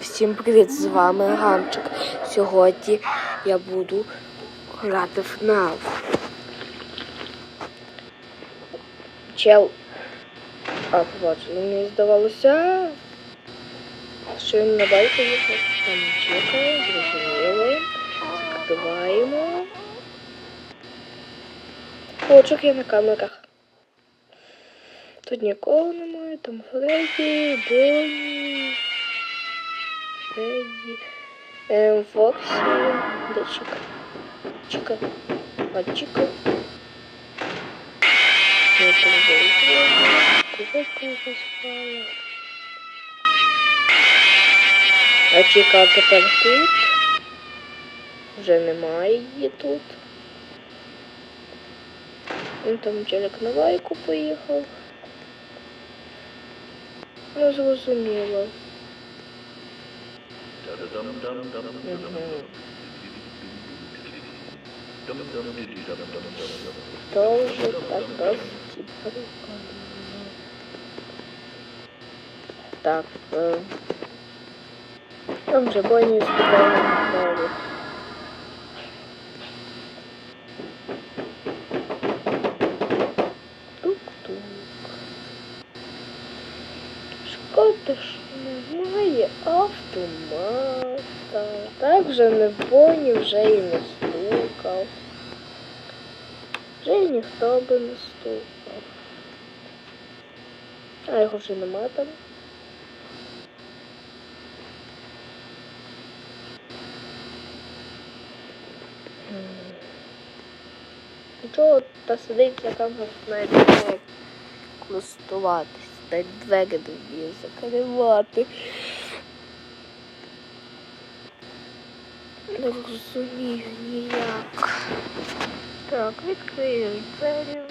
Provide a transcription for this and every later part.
Всім привіт, з вами Ганчик. Сьогодні я буду грати в FNAF. Чел. А, побачили, мені здавалося. Що він на байку їхав. Там чекає, зрозуміло. Закриваємо. Очок є на камерах. Тут нікого немає, там Фредді, Бонні, Фредді, ем, Фоксі, де Чіка? Чіка, а Чіка. Я там кубочку заспала. А Чіка тепер тут. Вже немає її тут. Він там челик на вайку поїхав. Ну, зрозуміло. Мгм. Тоже так досить прикольно. Так. Е... Там же Бонні спитає далі. Тук-тук. Шкода, що немає Автомата. Так вже не Бонні, вже і не стукав. Вже і ніхто би не стукав. А його вже нема там. Нічого, та сидить за камерою, навіть не має користуватись, та й двері не закривати. Не розумію ніяк. Так, відкрию двері.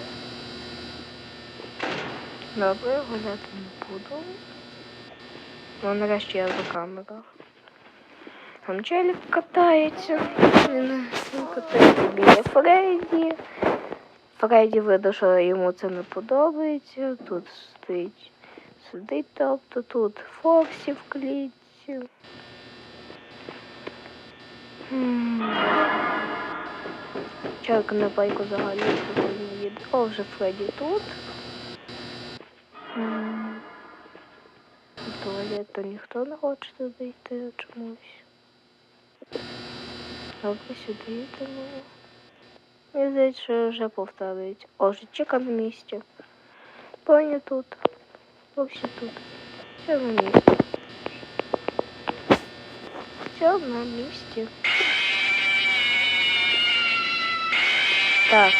Добре, гуляти не буду. Ну, нарешті я за камерах. Там челік катається. Він катається біля Фредді. Фредді видно, що йому це не подобається. Тут стоїть, сидить, тобто тут Фоксі в клітці. Челик на байку взагалі сьогодні їде. О, вже Фредді тут. В туалет то ніхто не хоче туди йти чомусь. Добре, сюди йдемо. Мені здається, що вже повторюють. О, вже чека на місці. Поні тут. Вовсі тут. Все на місці. Все на місці. Так.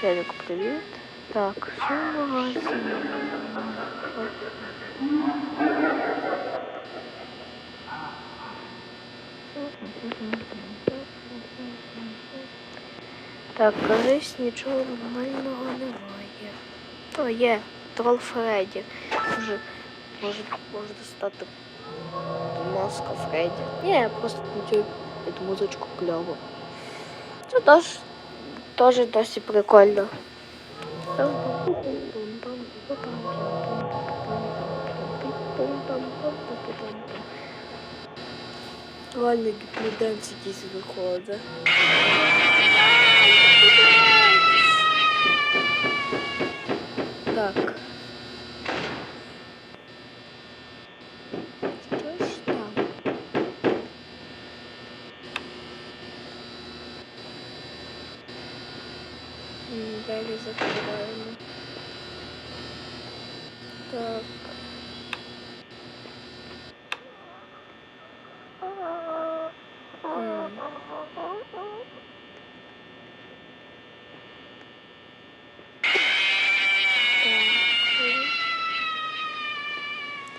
Челик, привіт. Так, що в магазині? Так, кажись, нічого нормального немає. О, є, трол Фредді. Може, може, може достати маска Фредді. Ні, я просто хотів під музичку кльово. Це теж, теж досі прикольно. Реально гіпноденс якийсь виходить. Так. М, Далі закриваємо. Так.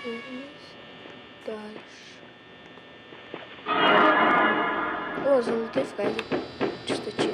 М. Дальше. О, золотий Фредді. Чисто чиха.